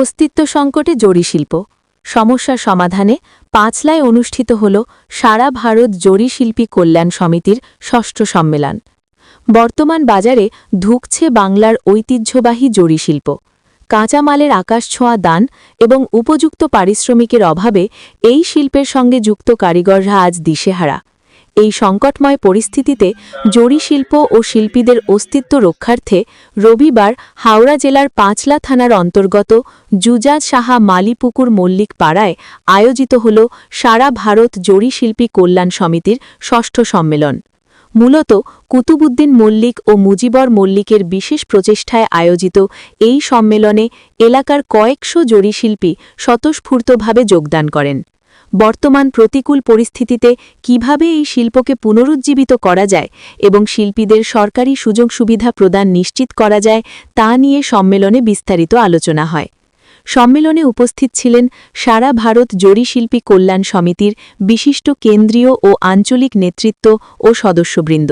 অস্তিত্ব সংকটে জরি শিল্প। সমস্যা সমাধানে পাঁচলায় অনুষ্ঠিত হল সারা ভারত জরি শিল্পী কল্যাণ সমিতির ষষ্ঠ সম্মেলন। বর্তমান বাজারে ধুকছে বাংলার ঐতিহ্যবাহী জরি শিল্প। কাঁচামালের আকাশছোঁয়া দান এবং উপযুক্ত পারিশ্রমিকের অভাবে এই শিল্পের সঙ্গে যুক্ত কারিগররা আজ দিশেহারা। এই সংকটময় পরিস্থিতিতে জরি শিল্প ও শিল্পীদের অস্তিত্ব রক্ষার্থে রবিবার হাওড়া জেলার পাঁচলা থানার অন্তর্গত জুজাজ সাহা মালিপুকুর মল্লিক পাড়ায় আয়োজিত হল সারা ভারত জরি শিল্পী কল্যাণ সমিতির ষষ্ঠ সম্মেলন। মূলত কুতুবুদ্দিন মল্লিক ও মুজিবর মল্লিকের বিশেষ প্রচেষ্টায় আয়োজিত এই সম্মেলনে এলাকার কয়েকশো জরিশিল্পী স্বতঃস্ফূর্তভাবে যোগদান করেন। বর্তমান প্রতিকূল পরিস্থিতিতে কীভাবে এই শিল্পকে পুনরুজ্জীবিত করা যায় এবং শিল্পীদের সরকারি সুযোগ সুবিধা প্রদান নিশ্চিত করা যায় তা নিয়ে সম্মেলনে বিস্তারিত আলোচনা হয়। সম্মেলনে উপস্থিত ছিলেন সারা ভারত জরি শিল্পী কল্যাণ সমিতির বিশিষ্ট কেন্দ্রীয় ও আঞ্চলিক নেতৃত্ব ও সদস্যবৃন্দ।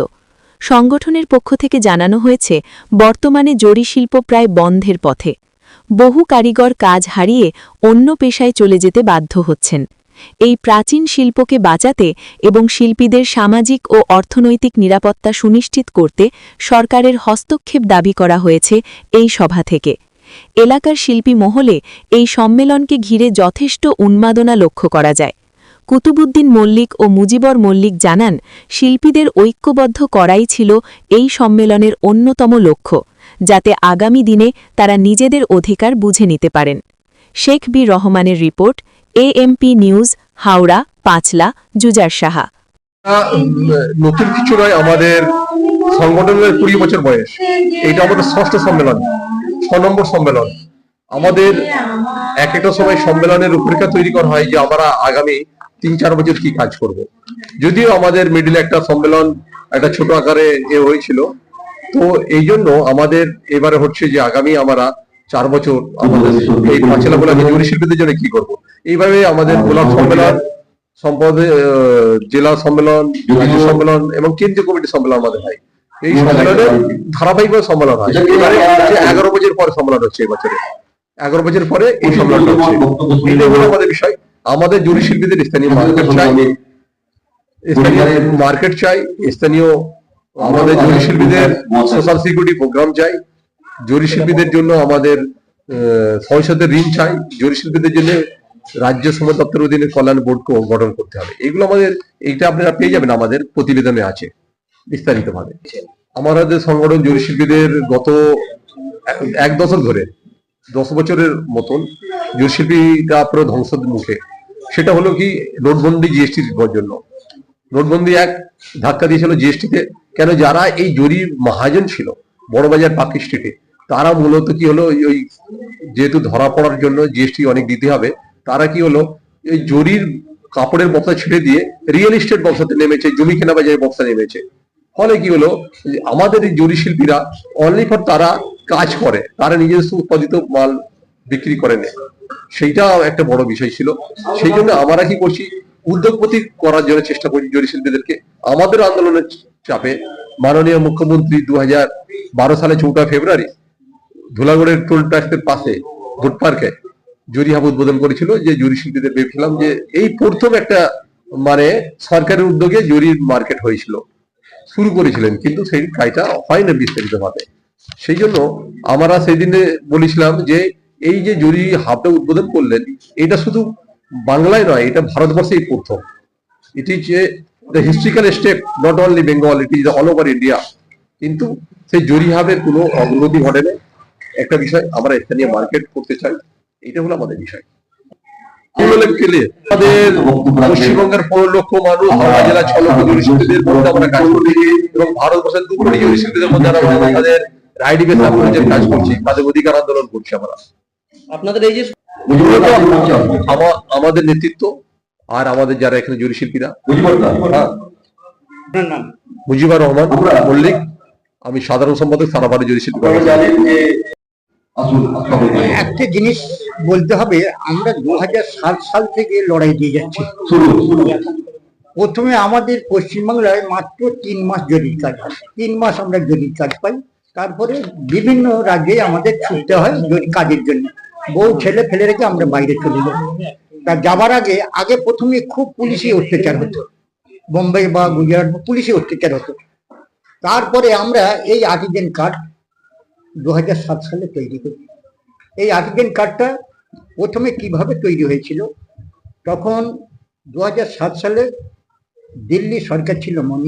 সংগঠনের পক্ষ থেকে জানানো হয়েছে, বর্তমানে জরি শিল্প প্রায় বন্ধের পথে। বহু কারিগর কাজ হারিয়ে অন্য পেশায় চলে যেতে বাধ্য হচ্ছেন। এই প্রাচীন শিল্পকে বাঁচাতে এবং শিল্পীদের সামাজিক ও অর্থনৈতিক নিরাপত্তা সুনিশ্চিত করতে সরকারের হস্তক্ষেপ দাবি করা হয়েছে এই সভা থেকে। এলাকার শিল্পী মহলে এই সম্মেলনকে ঘিরে যথেষ্ট উন্মাদনা লক্ষ্য করা যায়। কুতুবুদ্দিন মল্লিক ও মুজিবর মল্লিক জানান, শিল্পীদের ঐক্যবদ্ধ করাই ছিল এই সম্মেলনের অন্যতম লক্ষ্য, যাতে আগামী দিনে তারা নিজেদের অধিকার বুঝে নিতে পারেন। শেখ বি রহমানের report AMP news Howrah, Panchla Jujar Saha. নতুন কিছু নয়, আমাদের সংগঠনের কুড়ি বছর বয়স। এটা আমাদের ষষ্ঠ সম্মেলন, ছ নম্বর সম্মেলন। আমাদের এক একটা সময় সম্মেলনের রূপরেখা তৈরি করা হয় যে আমরা আগামী তিন চার বছর কি কাজ করব। যদিও আমাদের মিডিলে একটা সম্মেলন একটা ছোট আকারে এ হয়েছিল। তো এই জন্য আমাদের এবারে হচ্ছে যে আগামী আমরা চার বছর আমাদের এই বলা জরুরি শিল্পীদের জন্য কি করব। এইভাবে আমাদের গোলাপ সম্মেলন সম্পদে জেলা সম্মেলন সম্মেলন। এবং কেন্দ্রীয় কমিটি সম্মেলন আমাদের হয়। এই সম্মেলনে ধারাবাহিকভাবে সম্মেলন হয়। এবারে এগারো বছর পরে সম্মেলন হচ্ছে এই বছরে। এগারো বছর পরে এই সম্মেলনটা হচ্ছে। হলো আমাদের বিষয়। আমাদের জুরি শিল্পীদের স্থানীয় মার্কেট চাই। স্থানীয় মার্কেট চাই। স্থানীয় আমাদের জরি শিল্পীদের সোশ্যাল সিকিউরিটি প্রোগ্রাম চাই। জরি শিল্পীদের জন্য আমাদের আহ, সংসদের ঋণ চাই। জরি শিল্পীদের জন্য রাজ্য সমাজ দপ্তর অধীনে কল্যাণ বোর্ড গঠন করতে হবে। এগুলো আমাদের এইটা আপনারা পেয়ে যাবেন আমাদের প্রতিবেদনে আছে বিস্তারিত ভাবে আমাদের সংগঠন জরি শিল্পীদের গত এক- দশক ধরে দশ বছরের মতন জরি শিল্পীরা পুরো ধ্বংসের মুখে। সেটা হলো কি নোটবন্দি জিএসটির জন্য। নোটবন্দি এক ধাক্কা দিয়েছিল জিএসটিতে কেন? যারা এই জরি মহাজন ছিল বড়বাজার পার্ক স্ট্রিটে তারা মূলত কি হলো, ওই- যেহেতু ধরা পড়ার জন্য জিএসটি অনেক দিতে হবে, তারা কি হলো, এই জরির কাপড়ের ব্যবসা ছেড়ে দিয়ে রিয়েল এস্টেট ব্যবসাতে নেমেছে, জমি কেনা বাজারের ব্যবসা নেমেছে। ফলে কি হলো আমাদের এই জরি শিল্পীরা অনলি ফর তারা কাজ করে, তারা নিজস্ব উৎপাদিত মাল বিক্রি করে নেয়। সেইটা একটা বড় বিষয় ছিল। সেই জন্য আমরা কি করছি, উদ্যোগপতি করার জন্য চেষ্টা করছি জরি শিল্পীদেরকে। আমাদের আন্দোলনের চাপে মাননীয় মুখ্যমন্ত্রী দু হাজার বারো সালে চৌঠা ফেব্রুয়ারি ধুলাগড়ের টোল ট্যাক্সের পাশে ভোট পার্কে জরি হাব উদ্বোধন করেছিল যে জরি শিল্পীদের ভেবেছিলাম যে এই প্রথম একটা মানে সরকারের উদ্যোগে জরির মার্কেট হয়েছিল, শুরু করেছিলেন, কিন্তু সেই কাজটা হয় না বিস্তারিত ভাবে সেই জন্য আমরা সেই দিনে বলেছিলাম যে এই যে জরি হাবটা উদ্বোধন করলেন, এটা শুধু বাংলায় নয়, এটা ভারতবর্ষেই প্রথম। It is a the historical step not only Bengal it is all over India কিন্তু সেই জরি হাবের কোনো অগ্রগতি ঘটেনি। একটা বিষয় আমরা স্থানীয় মার্কেট করতে চাই এটা হলো আমাদের বিষয়। আমাদের পশ্চিমবঙ্গের পনেরো লক্ষ মানুষ হাওড়া জেলা ছ লক্ষ জরি মধ্যে আমরা কাজ করছি এবং ভারতবর্ষের দু কোটি জরি মধ্যে আমরা তাদের রাইডিং এস্টাবলিশের কাজ করছি তাদের অধিকার আন্দোলন করছি আমরা। আপনাদের এই যে আমাদের নেতৃত্ব আর আমাদের যারা এখানে জরি শিল্পীরা। হ্যাঁ। মুজিবুর রহমান মল্লিক। আমি সাধারণ সম্পাদক সারা ভারত জরি শিল্পী। একটা জিনিস বলতে হবে আমরা দু সাল থেকে লড়াই দিয়ে যাচ্ছি। প্রথমে আমাদের পশ্চিমবাংলায় মাত্র তিন মাস জরির কাজ হয়। তিন মাস আমরা জরির কাজ পাই। তারপরে বিভিন্ন রাজ্যে আমাদের ছুটতে হয় জরি কাজের জন্য। বউ ছেলে ফেলে রেখে আমরা বাইরে চলে যাই। তা যাবার আগে আগে প্রথমে খুব পুলিশি অত্যাচার হতো। বোম্বে বা গুজরাট বা পুলিশি অত্যাচার হতো। তারপরে আমরা এই আর্টিজেন কার্ড দু সালে তৈরি করি এই আর্টিজেন কার্ডটা প্রথমে কীভাবে তৈরি হয়েছিল? তখন দু সালে দিল্লি সরকার ছিল মনমোহন